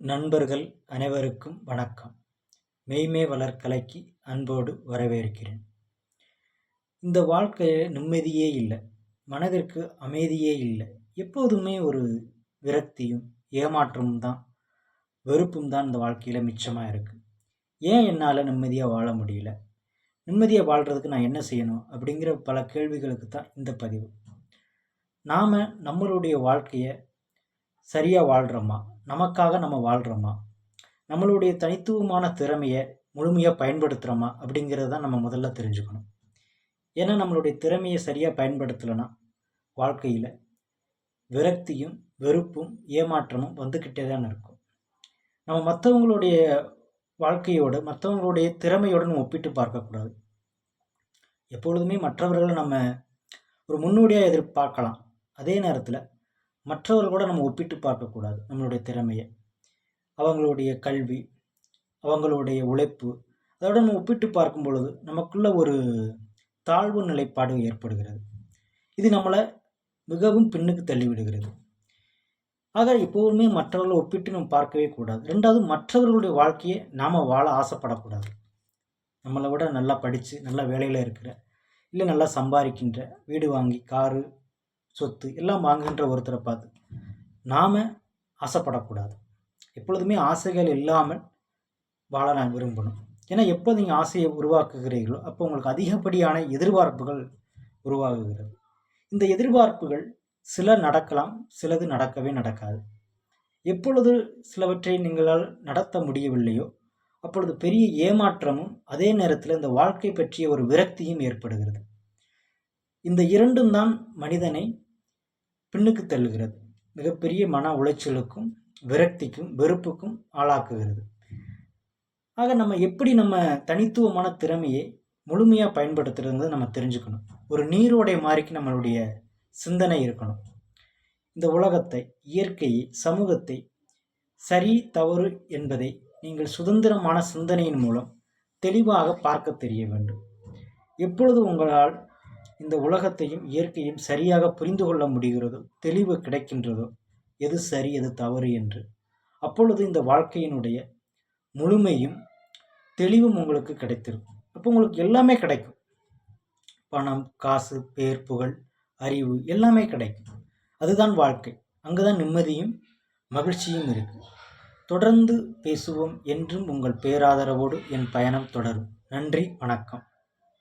நண்பர்கள் அனைவருக்கும் வணக்கம். மெய்மே வளர் கலைக்கு அன்போடு வரவேற்கிறேன். இந்த வாழ்க்கையில் நிம்மதியே இல்லை. மனதிற்கு அமைதியே இல்லை. எப்போதுமே ஒரு விரக்தியும் ஏமாற்றமும் தான் வெறுப்பும் தான் இந்த வாழ்க்கையில் மிச்சமாக இருக்குது ஏன் என்னால் நிம்மதியாக வாழ முடியல? நிம்மதியாக வாழ்கிறதுக்கு நான் என்ன செய்யணும்? அப்படிங்கிற பல கேள்விகளுக்கு தான் இந்த பதிவு. நாம் நம்மளுடைய வாழ்க்கையை சரியாக வாழ்கிறோமா நமக்காக நம்ம வாழ்கிறோமா நம்மளுடைய தனித்துவமான திறமையை முழுமையாக பயன்படுத்துகிறோமா அப்படிங்கிறது தான் நம்ம முதல்ல தெரிஞ்சுக்கணும். ஏன்னா நம்மளுடைய திறமையை சரியாக பயன்படுத்தலைன்னா வாழ்க்கையில் விரக்தியும் வெறுப்பும் ஏமாற்றமும் வந்துக்கிட்டே தான் இருக்கும். நம்ம மற்றவங்களுடைய வாழ்க்கையோடு மற்றவங்களுடைய திறமையோடு நம்ம ஒப்பிட்டு பார்க்கக்கூடாது. எப்பொழுதுமே மற்றவர்களை நம்ம ஒரு முன்னோடியாக எதிர்பார்க்கலாம். அதே நேரத்தில் மற்றவர்களோட நம்ம ஒப்பிட்டு பார்க்கக்கூடாது நம்மளுடைய திறமையை. அவங்களுடைய கல்வி அவங்களுடைய உழைப்பு அதோட நம்ம ஒப்பிட்டு பார்க்கும் பொழுது நமக்குள்ள ஒரு தாழ்வு நிலைப்பாடு ஏற்படுகிறது. இது நம்மளை மிகவும் பின்னுக்கு தள்ளிவிடுகிறது. ஆக எப்போதுமே மற்றவர்களை ஒப்பிட்டு நம்ம பார்க்கவே கூடாது. ரெண்டாவது மற்றவர்களுடைய வாழ்க்கையை நாம் வாழ ஆசைப்படக்கூடாது. நம்மளை விட நல்லா படித்து நல்ல வேலையில் இருக்கிற இல்லை நல்லா சம்பாதிக்கின்ற வீடு வாங்கி காரு சொத்து எல்லாம் வாங்குகின்ற ஒருத்தரை பார்த்து நாம் ஆசைப்படக்கூடாது. எப்பொழுதுமே ஆசைகள் இல்லாமல் வாழ நான் விரும்பணும். ஏன்னா எப்போ நீங்கள் ஆசையை உருவாக்குகிறீர்களோ அப்போ உங்களுக்கு அதிகப்படியான எதிர்பார்ப்புகள் உருவாகுகிறது. இந்த எதிர்பார்ப்புகள் சில நடக்கலாம் சிலது நடக்கவே நடக்காது. எப்பொழுது சிலவற்றை நீங்களால் நடத்த முடியவில்லையோ அப்பொழுது பெரிய ஏமாற்றமும் அதே நேரத்தில் இந்த வாழ்க்கை பற்றிய ஒரு விரக்தியும் ஏற்படுகிறது. இந்த இரண்டும் தான் மனிதனை பின்னுக்கு தள்ளுகிறது. மிகப்பெரிய மன உளைச்சலுக்கும் விரக்திக்கும் வெறுப்புக்கும் ஆளாக்குகிறது. ஆக நம்ம எப்படி நம்ம தனித்துவமான திறமையை முழுமையாக பயன்படுத்துறது நம்ம தெரிஞ்சுக்கணும். ஒரு நீரோடைய மாறிக்கு நம்மளுடைய சிந்தனை இருக்கணும். இந்த உலகத்தை இயற்கையை சமூகத்தை சரி தவறு என்பதை நீங்கள் சுதந்திரமான சிந்தனையின் மூலம் தெளிவாக பார்க்க தெரிய வேண்டும். எப்பொழுது உங்களால் இந்த உலகத்தையும் இயற்கையும் சரியாக புரிந்து கொள்ள முடிகிறதோ தெளிவு கிடைக்கின்றதோ எது சரி எது தவறு என்று. அப்பொழுது இந்த வாழ்க்கையினுடைய முழுமையும் தெளிவும் உங்களுக்கு கிடைத்திருக்கும். அப்போ உங்களுக்கு எல்லாமே கிடைக்கும். பணம் காசு பேர் புகழ் அறிவு எல்லாமே கிடைக்கும். அதுதான் வாழ்க்கை. அங்குதான் நிம்மதியும் மகிழ்ச்சியும் இருக்கும் தொடர்ந்து பேசுவோம் என்றும் உங்கள் பேராதரவோடு என் பயணம் தொடரும். நன்றி வணக்கம்.